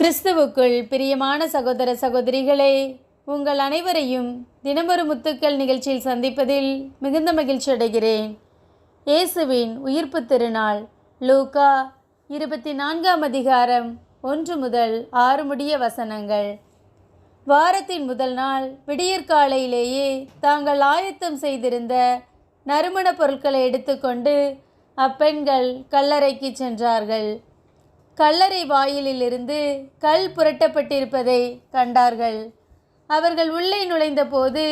கிறிஸ்துவுக்குள் பிரியமான சகோதர சகோதரிகளே உங்கள் அனைவரையும் தினமொரு முத்துக்கள் நிகழ்ச்சியில் சந்திப்பதில் மிகுந்த மகிழ்ச்சி அடைகிறேன். இயேசுவின் உயிர்ப்பு திருநாள் லூகா இருபத்தி நான்காம் அதிகாரம் ஒன்று முதல் ஆறு முடிய வசனங்கள். வாரத்தின் முதல் நாள் விடியற்காலையிலேயே தாங்கள் ஆயத்தம் செய்திருந்த நறுமணப் பொருட்களை எடுத்துக்கொண்டு அப்பெண்கள் கல்லறைக்கு சென்றார்கள். கல்லறை வாயிலிலிருந்து கல் புரட்டப்பட்டிருப்பதை கண்டார்கள். அவர்கள் உள்ளே நுழைந்தபோது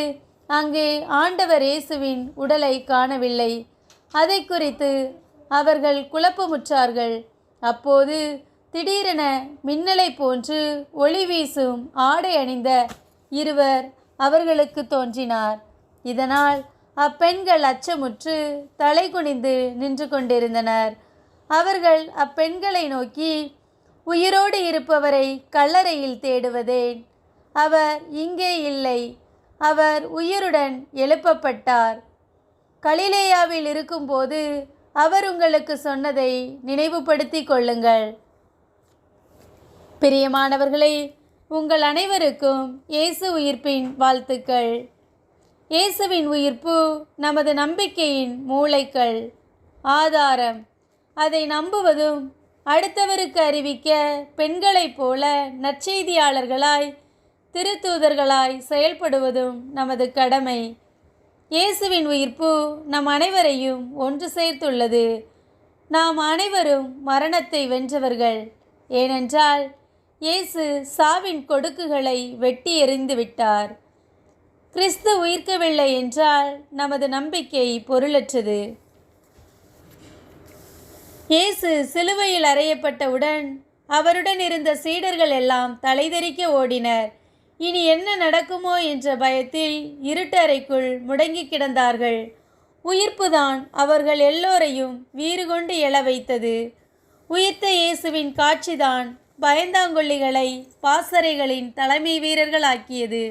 அங்கே ஆண்டவர் இயேசுவின் உடலை காணவில்லை. அதை குறித்து அவர்கள் குழப்பமுற்றார்கள். அப்போது திடீரென மின்னலை போன்று ஒளி வீசும் ஆடை அணிந்த இருவர் அவர்களுக்கு தோன்றினார். இதனால் அப்பெண்கள் அச்சமுற்று தலை குனிந்து நின்று கொண்டிருந்தனர். அவர்கள் அப்பெண்களை நோக்கி உயிரோடு இருப்பவரை கல்லறையில் தேடுவதேன். அவர் இங்கே இல்லை. அவர் உயிருடன் எழுப்பப்பட்டார். கலிலேயாவில் இருக்கும்போது அவர் உங்களுக்கு சொன்னதை நினைவுபடுத்தி கொள்ளுங்கள். பிரியமானவர்களே உங்கள் அனைவருக்கும் இயேசு உயிர்ப்பின் வாழ்த்துக்கள். இயேசுவின் உயிர்ப்பு நமது நம்பிக்கையின் மூளைகள். ஆதாரம். அதை நம்புவதும் அடுத்தவருக்கு அறிவிக்க பெண்களைப் போல நற்செய்தியாளர்களாய் திருத்தூதர்களாய் செயல்படுவதும் நமது கடமை. இயேசுவின் உயிர்ப்பு நம் அனைவரையும் ஒன்று சேர்த்துள்ளது. நாம் அனைவரும் மரணத்தை வென்றவர்கள். ஏனென்றால் இயேசு சாவின் கொடுக்குகளை வெட்டி எறிந்து விட்டார். கிறிஸ்து உயிர்க்கவில்லை என்றால் நமது நம்பிக்கை பொருளற்றது. இயேசு சிலுவையில் அறையப்பட்டவுடன் அவருடன் இருந்த சீடர்கள் எல்லாம் தலைதெறிக்க ஓடினர். இனி என்ன நடக்குமோ என்ற பயத்தில் இருட்டறைக்குள் முடங்கி கிடந்தார்கள். உயிர்ப்புதான் அவர்கள் எல்லோரையும் வீறு கொண்டு எழ வைத்தது. உயிர்த்த இயேசுவின் காட்சிதான் பயந்தாங்கொல்லிகளை பாசறைகளின் தலைமை வீரர்களாக்கியது.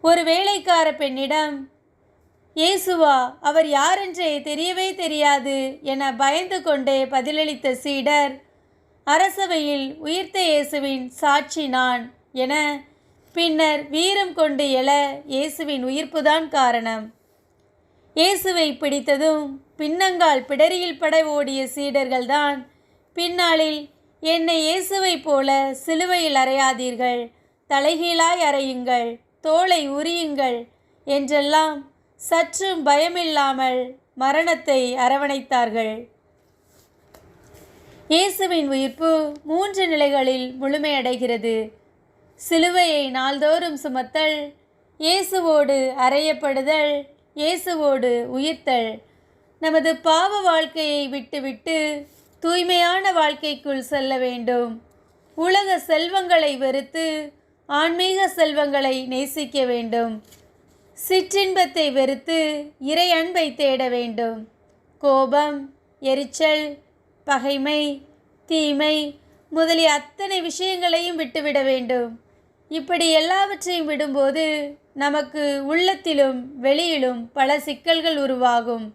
ஒரு வேலைக்கார பெண்ணிடம் இயேசுவா அவர் யாரென்றே தெரியவே தெரியாது என பயந்து கொண்டே பதிலளித்த சீடர் அரசவையில் உயிர்த்த இயேசுவின் சாட்சி நான் என பின்னர் வீரம் கொண்டு எழ இயேசுவின் உயிர்ப்புதான் காரணம். இயேசுவை பிடித்ததும் பின்னங்கால் பிடரியில் பட ஓடிய சீடர்கள்தான் பின்னாளில் என்னை இயேசுவைப் போல சிலுவையில் அறையாதீர்கள் தலைகீழாய் அறையுங்கள் தோலை உரியுங்கள் என்றெல்லாம் சற்றும் பயமில்லாமல் மரணத்தை அரவணைத்தார்கள். இயேசுவின் உயிர்ப்பு மூன்று நிலைகளில் முழுமையடைகிறது. சிலுவையை நாள்தோறும் சுமத்தல் இயேசுவோடு அறையப்படுதல் இயேசுவோடு உயிர்த்தல். நமது பாவ வாழ்க்கையை விட்டுவிட்டு தூய்மையான வாழ்க்கைக்குள் செல்ல வேண்டும். உலக செல்வங்களை வெறுத்து ஆன்மீக செல்வங்களை நேசிக்க வேண்டும். சிற்றின்பத்தை வெறுத்து இறை அன்பை தேட வேண்டும். கோபம் எரிச்சல் பகைமை தீமை முதலிய அத்தனை விஷயங்களையும் விட்டுவிட வேண்டும். இப்படி எல்லாவற்றையும் விடும்போது நமக்கு உள்ளத்திலும் வெளியிலும் பல சிக்கல்கள் உருவாகும்.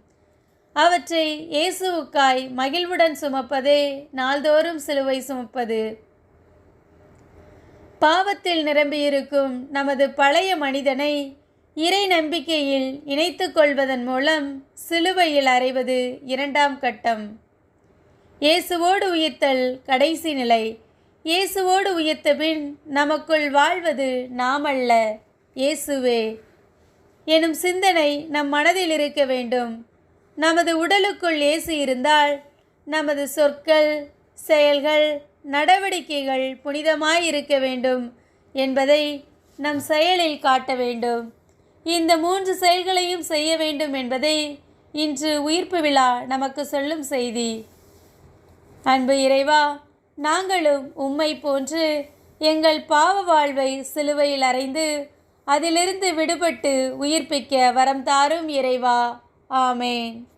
அவற்றை இயேசுவுக்காய் மகிழ்வுடன் சுமப்பதே நாள்தோறும் சிலுவை சுமப்பது. பாவத்தில் நிரம்பியிருக்கும் நமது பழைய மனிதனை இறை நம்பிக்கையில் இணைத்து கொள்வதன் மூலம் சிலுவையில் அறைவது இரண்டாம் கட்டம். இயேசுவோடு உயிர்த்தல் கடைசி நிலை. இயேசுவோடு உயிர்த்த பின் நமக்குள் வாழ்வது நாமல்ல இயேசுவே. எனும் சிந்தனை நம் மனதில் இருக்க வேண்டும். நமது உடலுக்குள் இயேசு இருந்தால் நமது சொற்கள் செயல்கள் நடவடிக்கைகள் புனிதமாய் இருக்க வேண்டும் என்பதை நம் செயலில் காட்ட வேண்டும். இந்த மூன்று செயல்களையும் செய்ய வேண்டும் என்பதை இன்று உயிர்ப்பு விழா நமக்கு சொல்லும் செய்தி. அன்பு இறைவா நாங்களும் உம்மை போன்று எங்கள் பாவ வாழ்வை சிலுவையில் அறைந்து அதிலிருந்து விடுபட்டு உயிர்ப்பிக்க வரம் தாரும் இறைவா. ஆமேன்.